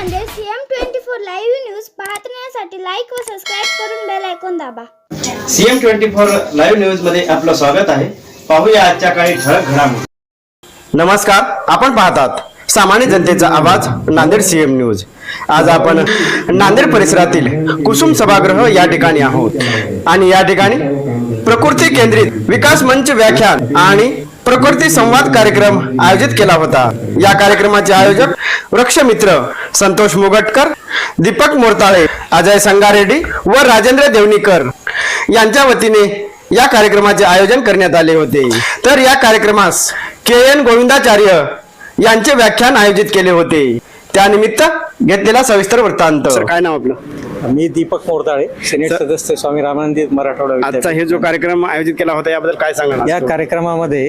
Nanded CM twenty four live news पाहण्यासाठी like व subscribe करून बेल ऐकून दाबा. सीएम ट्वेंटी फोर लाईव्ह न्यूजमध्ये आपलं स्वागत आहे. पाहूया आजच्या काही ठळक घडामोडी. नमस्कार आपण पाहतात सामान्य जनतेचा आवाज नांदेड सीएम न्यूज आज आपण नांदेड परिसरातील कुसुम सभागृह या ठिकाणी आहोत. आणि या ठिकाणी प्रकृती केंद्रित विकास मंच व्याख्यान आणि प्रकृती संवाद कार्यक्रम आयोजित केला होता. या कार्यक्रमाचे आयोजक वृक्षमित्र संतोष मुगटकर दीपक मोरताळे अजय संगारेड्डी व राजेंद्र देवणीकर यांच्या वतीने या कार्यक्रमाचे आयोजन करण्यात आले होते. तर या कार्यक्रमास के एन गोविंदाचार्य यांचे व्याख्यान आयोजित केले होते. त्यानिमित्त घेतलेला सविस्तर वृत्तांत. काय नाव आपलं? मी दीपक मोरताळे सिनेट सदस्य स्वामी रामानंदी मराठवाडा आजचा हे जो कार्यक्रम आयोजित केला होता याबद्दल काय सांगणार या कार्यक्रमामध्ये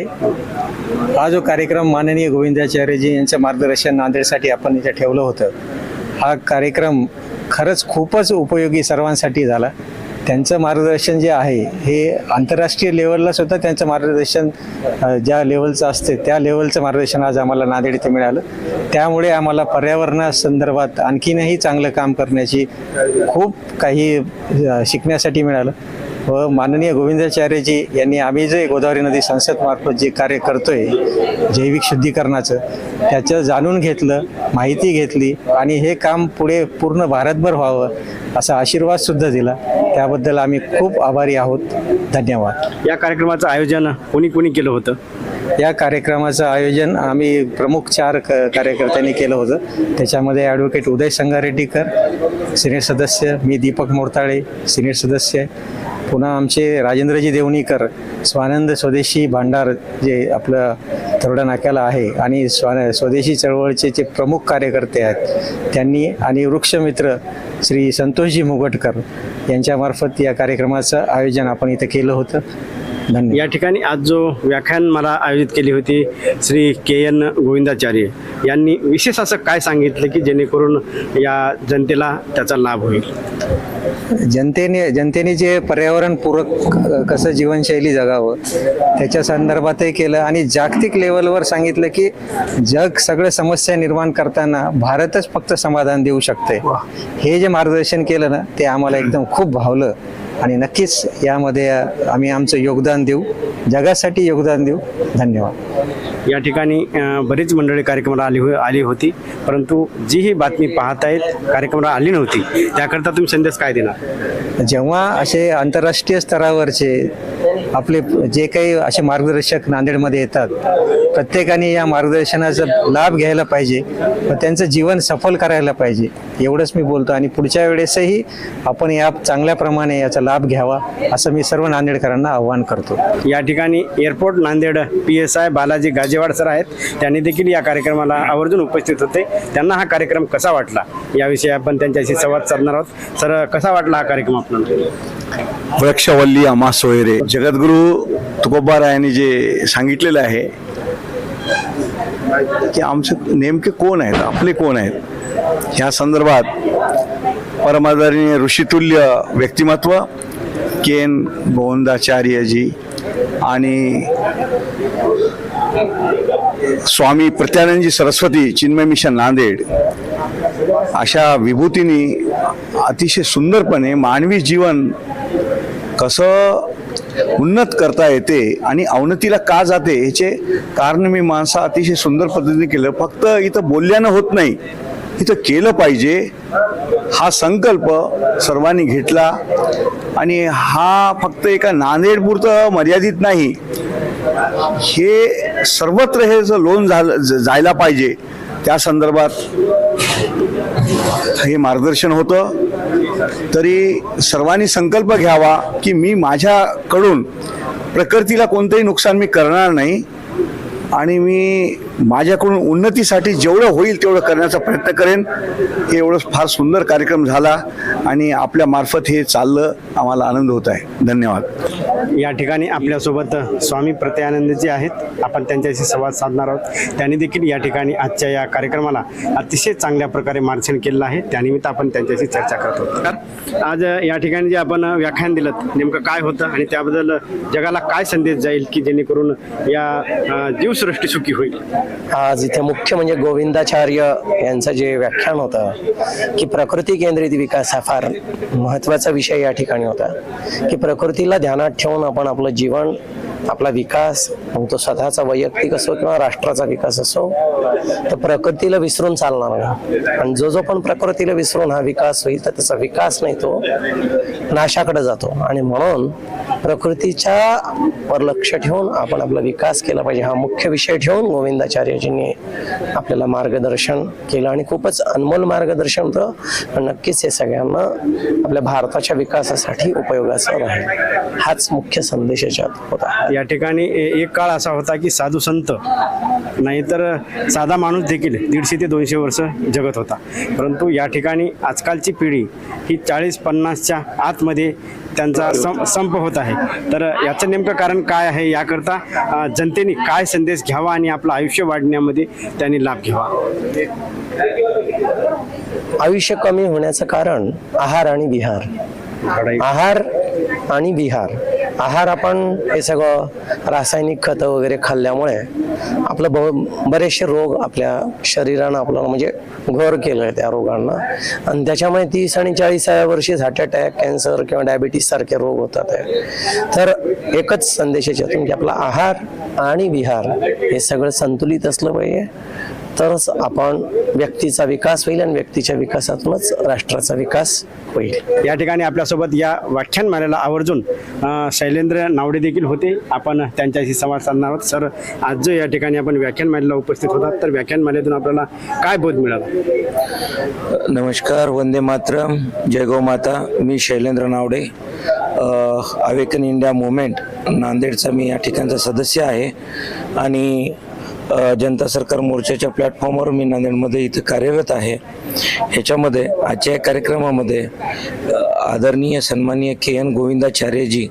हा जो कार्यक्रम माननीय गोविंदाचार्यजी यांचं मार्गदर्शन नांदेडसाठी आपण इथे ठेवलं होतं हा कार्यक्रम खरंच खूपच उपयोगी सर्वांसाठी झाला. त्यांचं मार्गदर्शन जे आहे हे आंतरराष्ट्रीय लेवलला सुद्धा त्यांचं मार्गदर्शन ज्या लेवलचं असते त्या लेवलचं मार्गदर्शन आज आम्हाला नांदेड इथे मिळालं. त्यामुळे आम्हाला पर्यावरणासंदर्भात आणखीनही चांगलं काम करण्याची खूप काही शिकण्यासाठी मिळालं. व माननीय गोविंदाचार्यजी यांनी आम्ही जे गोदावरी नदी संसदमार्फत जे कार्य करतोय जैविक शुद्धीकरणाचं त्याचं जाणून घेतलं माहिती घेतली आणि हे काम पुढे पूर्ण भारतभर व्हावं असा आशीर्वाद सुद्धा दिला. त्याबद्दल आम्ही खूप आभारी आहोत. धन्यवाद. या कार्यक्रमाचं आयोजन कोणी कोणी केलं होतं? या कार्यक्रमाचं आयोजन आम्ही प्रमुख चार क कार्यकर्त्यांनी केलं होतं. त्याच्यामध्ये ॲडव्होकेट उदय संगारेड्डीकर सिनेट सदस्य मी दीपक मोरताळे सिनेट सदस्य पुन्हा आमचे राजेंद्रजी देवणीकर स्वानंद स्वदेशी भांडार जे आपलं तरोडा नाक्याला आहे आणि स्वा स्वदेशी चळवळीचे जे प्रमुख कार्यकर्ते आहेत त्यांनी आणि वृक्षमित्र श्री संतोषजी मुगटकर यांच्यामार्फत या कार्यक्रमाचं आयोजन आपण इथं केलं होतं. धन्यवाद. या ठिकाणी आज जो व्याख्यान मला आयोजित केली होती श्री के एन गोविंदाचार्य यांनी विशेष असं काय सांगितलं की जेणेकरून या जनतेला त्याचा लाभ होईल? जनतेने जनतेने जे पर्यावरणपूरक कसं जीवनशैली जगावं त्याच्या संदर्भातही केलं आणि जागतिक लेवलवर सांगितलं की जग सगळं समस्या निर्माण करताना भारतच फक्त समाधान देऊ शकते हे जे मार्गदर्शन केलं ना ते आम्हाला एकदम खूप भावलं. आणि नक्कीच यामध्ये आम्ही आमचं योगदान देऊ. जगासाठी योगदान देऊ. धन्यवाद. या ठिकाणी बरीच मंडळी कार्यक्रमाला आली हो आली होती. परंतु जी ही बातमी पाहतायत कार्यक्रमाला आली नव्हती. त्याकरता तुम्ही संदेश काय देणार? जेव्हा असे आंतरराष्ट्रीय स्तरावरचे आपले जे काही असे मार्गदर्शक नांदेडमध्ये येतात प्रत्येकाने या मार्गदर्शनाचा लाभ घ्यायला पाहिजे व त्यांचं जीवन सफल करायला पाहिजे एवढंच मी बोलतो. आणि पुढच्या वेळेसही आपण या चांगल्या प्रमाणे याचा लाभ घ्यावा असं मी सर्व नांदेडकरांना आव्हान करतो. या ठिकाणी airport Nanded P S I Balaji Rajewad sir आहेत त्यांनी देखील या कार्यक्रमाला आवर्जून उपस्थित होते. त्यांना हा कार्यक्रम कसा वाटला? याविषयी आपण त्यांच्याशी संवाद साधणार आहोत. सर कसा वाटला हा कार्यक्रम आपल्याला वृक्षवल्ली आम्हा सोयरे. जगद्गुरु तुकोबारायांनी जे सांगितलेलं आहे की आमचे नेमके कोण आहेत आपले कोण आहेत? ह्या संदर्भात परमादरणीय ऋषितुल्य व्यक्तिमत्व के एन गोविंदाचार्यजी आणि स्वामी प्रत्यानंदजी सरस्वती चिन्मय मिशन नांदेड अशा विभूतींनी अतिशय सुंदरपणे मानवी जीवन कसं उन्नत करता येते आणि अवनतीला का जाते ह्याचे कारण मी माणसं अतिशय सुंदर पद्धतीने केलं. फक्त इथं बोलल्यानं होत नाही. इथं केलं पाहिजे. हा संकल्प सर्वांनी घेतला. आणि हा फक्त एका नांदेडपुरतं मर्यादित नाही. हे सर्वत्र हे जर लोन झालं ज- जायला पाहिजे त्या संदर्भात हे मार्गदर्शन होतं. तरी सर्वांनी संकल्प घ्यावा की मी माझ्याकडून प्रकृतीला कोणतंही नुकसान मी करणार नाही. आणि मी माझ्याकडून उन्नतीसाठी जेवढं होईल तेवढं करण्याचा प्रयत्न करेन. हे एवढं फार सुंदर कार्यक्रम झाला आणि आपल्या मार्फत हे चाललं आम्हाला आनंद होत आहे. धन्यवाद. या ठिकाणी आपल्यासोबत स्वामी प्रत्यानंद जे आहेत. आपण त्यांच्याशी संवाद साधणार आहोत. त्यांनी देखील या ठिकाणी आजच्या या कार्यक्रमाला अतिशय चांगल्या प्रकारे मार्गदर्शन केलेलं आहे. त्यानिमित्त आपण त्यांच्याशी चर्चा करत होतो आज या ठिकाणी जे आपण व्याख्यान दिलं नेमकं काय होतं आणि त्याबद्दल जगाला काय संदेश जाईल की जेणेकरून या जीवसृष्टी सुखी होईल? आज इथे मुख्य म्हणजे गोविंदाचार्य यांचं जे व्याख्यान होतं की प्रकृती केंद्रित विकास हा फार महत्त्वाचा विषय या ठिकाणी होता. की प्रकृतीला ध्यानात ठेवून आपण आपलं जीवन आपला विकास मग तो स्वतःचा वैयक्तिक असो किंवा राष्ट्राचा विकास असो तर प्रकृतीला विसरून चालणार नाही. आणि जो जो पण प्रकृतीला विसरून हा विकास होईल तर त्याचा विकास नाही तो नाशाकडे जातो. आणि म्हणून प्रकृतीच्या वर लक्ष ठेवून आपण आपला विकास केला पाहिजे हा मुख्य विषय ठेवून आचार्यजींनी आपल्याला मार्गदर्शन केलं आणि खूपच अनमोल मार्गदर्शन होतं. नक्कीच हे सगळ्यांना आपल्या भारताच्या विकासासाठी उपयोगाचं राहील. हाच मुख्य संदेश याच्यात होता. या ठिकाणी ए- एक काळ असा होता की साधू संत नाहीतर साधा माणूस देखील दीडशे ते दोनशे वर्ष जगत होता. परंतु या ठिकाणी आजकालची पिढी ही चाळीस पन्नासच्या आतमध्ये त्यांचा सं संप होत आहे. तर याचं नेमकं कारण काय आहे याकरता जनतेने काय संदेश घ्यावा आणि आपलं आयुष्य वाढण्यामध्ये त्यांनी लाभ घ्यावा. आयुष्य कमी होण्याचं कारण आहार आणि विहार. आहार आणि विहार. आहार आपण हे सगळं रासायनिक खतं वगैरे खाल्ल्यामुळे आपलं ब बरेचसे रोग आपल्या शरीरानं आपल्याला म्हणजे घर केलं आहे त्या रोगांना. आणि त्याच्यामुळे तीस आणि चाळीसाव्या वर्षी हार्ट अटॅक कॅन्सर किंवा डायबिटीस सारखे रोग होतात. तर एकच संदेश याच्यातून की आपला आहार आणि विहार हे सगळं संतुलित असलं पाहिजे. तरच आपण व्यक्तीचा विकास होईल आणि व्यक्तीच्या विकासातूनच राष्ट्राचा विकास होईल. या ठिकाणी आपल्यासोबत या व्याख्यानमालेला आवर्जून शैलेंद्र नावडे देखील होते. आपण त्यांच्याशी संवाद साधणार आहोत. सर आज जो या ठिकाणी आपण व्याख्यानमालेला उपस्थित होतात तर व्याख्यानमालेतून आपल्याला काय बोध मिळाला? नमस्कार वंदे मातरम. जय गो माता. मी Shailendra Navade. Awaken India movement नांदेडचा मी या ठिकाणचा सदस्य आहे. आणि जनता सरकार मोर्चाच्या प्लॅटफॉर्मवर मी नांदेडमध्ये इथं कार्यरत आहे. ह्याच्यामध्ये आजच्या या कार्यक्रमामध्ये आदरणीय सन्माननीय के एन गोविंदाचार्यजी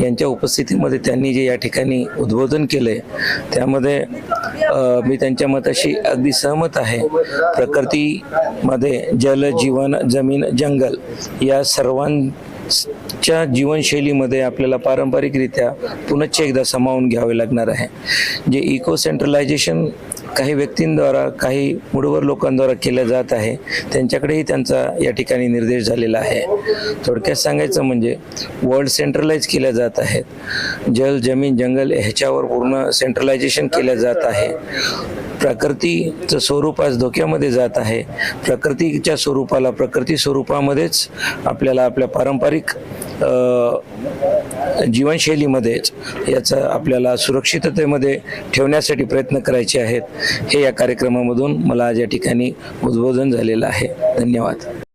यांच्या उपस्थितीमध्ये त्यांनी जे या ठिकाणी उद्बोधन केले त्यामध्ये मी त्यांच्या मताशी अगदी सहमत आहे. प्रकृतीमध्ये जल जीवन जमीन जंगल या सर्वां च्या जीवनशैलीमध्ये आपल्याला पारंपरिकरित्या पुनश्च एकदा सामावून घ्यावे लागणार आहे. जे इको सेंट्रलायझेशन काही व्यक्तींद्वारा काही मुडवर लोकांद्वारा केलं जात आहे त्यांच्याकडेही त्यांचा या ठिकाणी निर्देश झालेला आहे. थोडक्यात सांगायचं म्हणजे वर्ल्ड सेंट्रलाइज केल्या जात आहेत. जल जमीन जंगल ह्याच्यावर पूर्ण सेंट्रलायझेशन केलं जात आहे. प्रकृतीचं स्वरूप आज धोक्यामध्ये जात आहे. प्रकृतीच्या स्वरूपाला प्रकृती स्वरूपामध्येच आपल्याला आपल्या पारंपरिक जीवनशैलीमध्येच याचं आपल्याला सुरक्षिततेमध्ये ठेवण्यासाठी प्रयत्न करायचे आहेत. हे या कार्यक्रमामधून मला आज या ठिकाणी उद्बोधन झालेलं आहे. धन्यवाद.